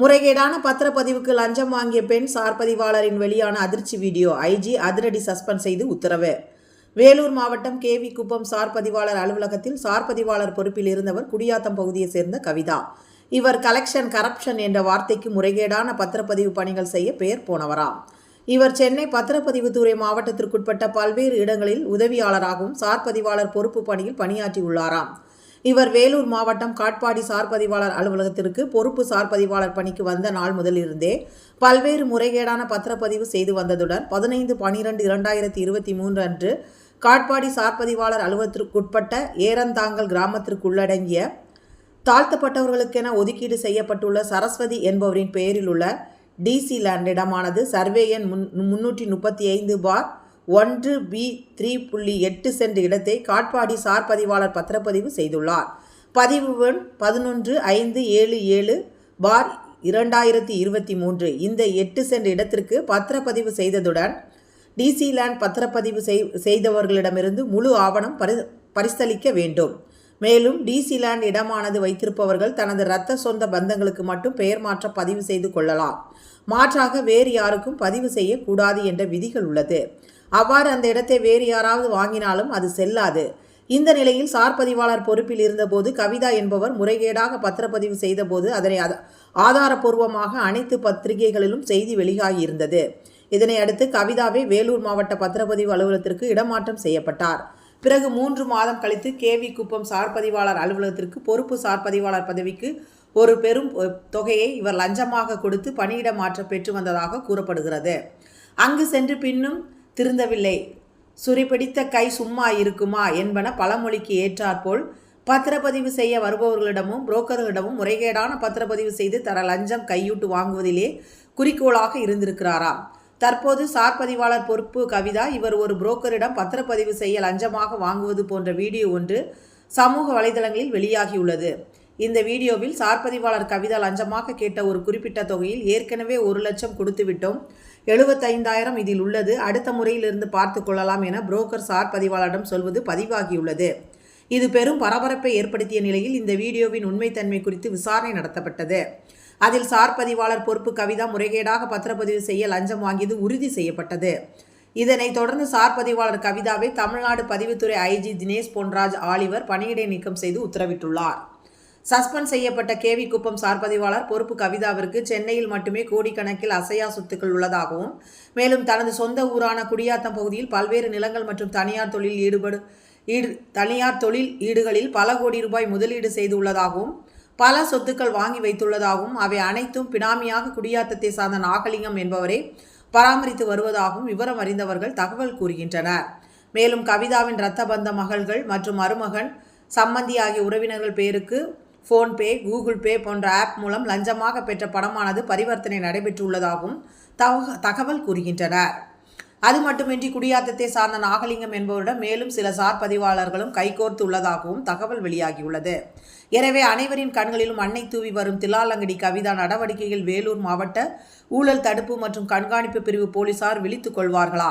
முறைகேடான பத்திரப்பதிவுக்கு லஞ்சம் வாங்கிய பெண் சார்பதிவாளரின் வெளியான அதிர்ச்சி வீடியோ ஐஜி அதிரடி சஸ்பெண்ட் செய்து உத்தரவு. வேலூர் மாவட்டம் கேவி குப்பம் சார் பதிவாளர் அலுவலகத்தில் சார் பதிவாளர் பொறுப்பில் இருந்தவர் குடியாத்தம் பகுதியைச் சேர்ந்த கவிதா. இவர் கலெக்ஷன் கரப்ஷன் என்ற வார்த்தைக்கு முறைகேடான பத்திரப்பதிவு பணிகள் செய்ய பெயர் போனவராம் இவர் சென்னை பத்திரப்பதிவுத்துறை மாவட்டத்திற்குட்பட்ட பல்வேறு இடங்களில் உதவியாளராகவும் சார் பதிவாளர் பொறுப்பு பணியில் பணியாற்றியுள்ளாராம் இவர் வேலூர் மாவட்டம் காட்பாடி சார்பதிவாளர் அலுவலகத்திற்கு பொறுப்பு சார்பதிவாளர் பணிக்கு வந்த நாள் முதலிருந்தே பல்வேறு முறைகேடான பத்திரப்பதிவு செய்து வந்ததுடன் பதினைந்து பனிரெண்டு இரண்டாயிரத்தி இருபத்தி மூன்று அன்று காட்பாடி சார்பதிவாளர் அலுவலகத்திற்குட்பட்ட ஏரந்தாங்கல் கிராமத்திற்குள்ளடங்கிய தாழ்த்தப்பட்டவர்களுக்கென ஒதுக்கீடு செய்யப்பட்டுள்ள சரஸ்வதி என்பவரின் பெயரில் உள்ள டிசி லேண்ட் இடமானது சர்வே எண் முன் முன்னூற்றி முப்பத்தி ஐந்து பார் ஒன்று பி த்ரீ புள்ளி எட்டு சென்ற இடத்தை காட்பாடி சார் பதிவாளர் பத்திரப்பதிவு செய்துள்ளார். பதிவு எண் பதினொன்று ஐந்து ஏழு ஏழு பார் இரண்டாயிரத்தி இருபத்தி மூன்று. இந்த எட்டு சென்ற இடத்திற்கு பத்திரப்பதிவு செய்ததுடன் டிசி லேண்ட் பத்திரப்பதிவு செய் செய்தவர்களிடமிருந்து முழு ஆவணம் பரி பரிசளிக்க வேண்டும். மேலும் டிசி லேண்ட் இடமானது வைத்திருப்பவர்கள் தனது இரத்த சொந்த பந்தங்களுக்கு மட்டும் பெயர் மாற்ற பதிவு செய்து கொள்ளலாம். மாற்றாக வேறு யாருக்கும் பதிவு செய்யக்கூடாது என்ற விதிகள் உள்ளது. அவ்வாறு அந்த இடத்தை வேறு யாராவது வாங்கினாலும் அது செல்லாது. இந்த நிலையில் சார் பதிவாளர் பொறுப்பில் இருந்தபோது கவிதா என்பவர் முறைகேடாக பத்திரப்பதிவு செய்தபோது அதனை ஆதாரப்பூர்வமாக அனைத்து பத்திரிகைகளிலும் செய்தி வெளியாகியிருந்தது. இதனை அடுத்து கவிதாவே வேலூர் மாவட்ட பத்திரப்பதிவு அலுவலகத்திற்கு இடமாற்றம் செய்யப்பட்டார். பிறகு மூன்று மாதம் கழித்து கேவி குப்பம் சார்பதிவாளர் அலுவலகத்திற்கு பொறுப்பு சார்பதிவாளர் பதவிக்கு ஒரு பெரும் தொகையை இவர் லஞ்சமாக கொடுத்து பணியிட மாற்றம் பெற்று வந்ததாக கூறப்படுகிறது. அங்கு சென்று பின்னும் திருந்தவில்லை. சுரிபிடித்த கை சும்மா இருக்குமா என்பன பழமொழிக்கு ஏற்றாற்போல் பத்திரப்பதிவு செய்ய வருபவர்களிடமும் புரோக்கர்களிடமும் முறைகேடான பத்திரப்பதிவு செய்து தர லஞ்சம் கையூட்டு வாங்குவதிலே குறிக்கோளாக இருந்திருக்கிறாராம். தற்போது சார் பதிவாளர் பொறுப்பு கவிதா இவர் ஒரு புரோக்கரிடம் பத்திரப்பதிவு செய்ய லஞ்சமாக வாங்குவது போன்ற வீடியோ ஒன்று சமூக வலைதளங்களில் வெளியாகியுள்ளது. இந்த வீடியோவில் சார்பதிவாளர் கவிதா லஞ்சமாக கேட்ட ஒரு குறிப்பிட்ட தொகையில் ஏற்கனவே ஒரு லட்சம் கொடுத்துவிட்டோம் எழுபத்தைந்தாயிரம் இதில் உள்ளது. அடுத்த முறையிலிருந்து பார்த்து கொள்ளலாம் என புரோக்கர் சார் பதிவாளரிடம் சொல்வது பதிவாகியுள்ளது. இது பெரும் பரபரப்பை ஏற்படுத்திய நிலையில் இந்த வீடியோவின் உண்மைத்தன்மை குறித்து விசாரணை நடத்தப்பட்டது. அதில் சார் பதிவாளர் பொறுப்பு கவிதா முறைகேடாக பத்திரப்பதிவு செய்ய லஞ்சம் வாங்கியது உறுதி செய்யப்பட்டது. இதனைத் தொடர்ந்து சார் பதிவாளர் கவிதாவை தமிழ்நாடு பதிவுத்துறை ஐஜி தினேஷ் பொன்ராஜ் ஆலிவர் பணியிடை நீக்கம் செய்து உத்தரவிட்டுள்ளார். சஸ்பெண்ட் செய்யப்பட்ட கேவி குப்பம் சார் பதிவாளர் பொறுப்பு கவிதாவிற்கு சென்னையில் மட்டுமே கோடிக்கணக்கில் அசையா சொத்துக்கள் உள்ளதாகவும் மேலும் தனது சொந்த ஊரான குடியாத்தம் பகுதியில் பல்வேறு நிலங்கள் மற்றும் தனியார் தொழில் ஈடுபடு ஈடு தனியார் தொழில் ஈடுகளில் பல கோடி ரூபாய் முதலீடு செய்துள்ளதாகவும் பல சொத்துக்கள் வாங்கி வைத்துள்ளதாகவும் அவை அனைத்தும் பினாமியாக குடியாத்தத்தை சார்ந்த நாகலிங்கம் என்பவரை பராமரித்து வருவதாகவும் விவரம் அறிந்தவர்கள் தகவல் கூறுகின்றனர். மேலும் கவிதாவின் இரத்த பந்த மகள்கள் மற்றும் மருமகன் சம்மந்தி ஆகிய உறவினர்கள் பேருக்கு ஃபோன்பே கூகுள் பே போன்ற ஆப் மூலம் லஞ்சமாக பெற்ற பணமானது பரிவர்த்தனை நடைபெற்றுள்ளதாகவும் தகவல் கூறுகின்றனர் அது மட்டுமின்றி குடியாத்தத்தை சார்ந்த நாகலிங்கம் என்பவரிடம் மேலும் சில சார் பதிவாளர்களும் கைகோர்த்து உள்ளதாகவும் தகவல் வெளியாகியுள்ளது. எனவே அனைவரின் கண்களிலும் அன்னை தூவி வரும் தில்லாலங்கடி கவிதா நடவடிக்கையில் வேலூர் மாவட்ட ஊழல் தடுப்பு மற்றும் கண்காணிப்பு பிரிவு போலீசார் விழித்துக் கொள்வார்களா?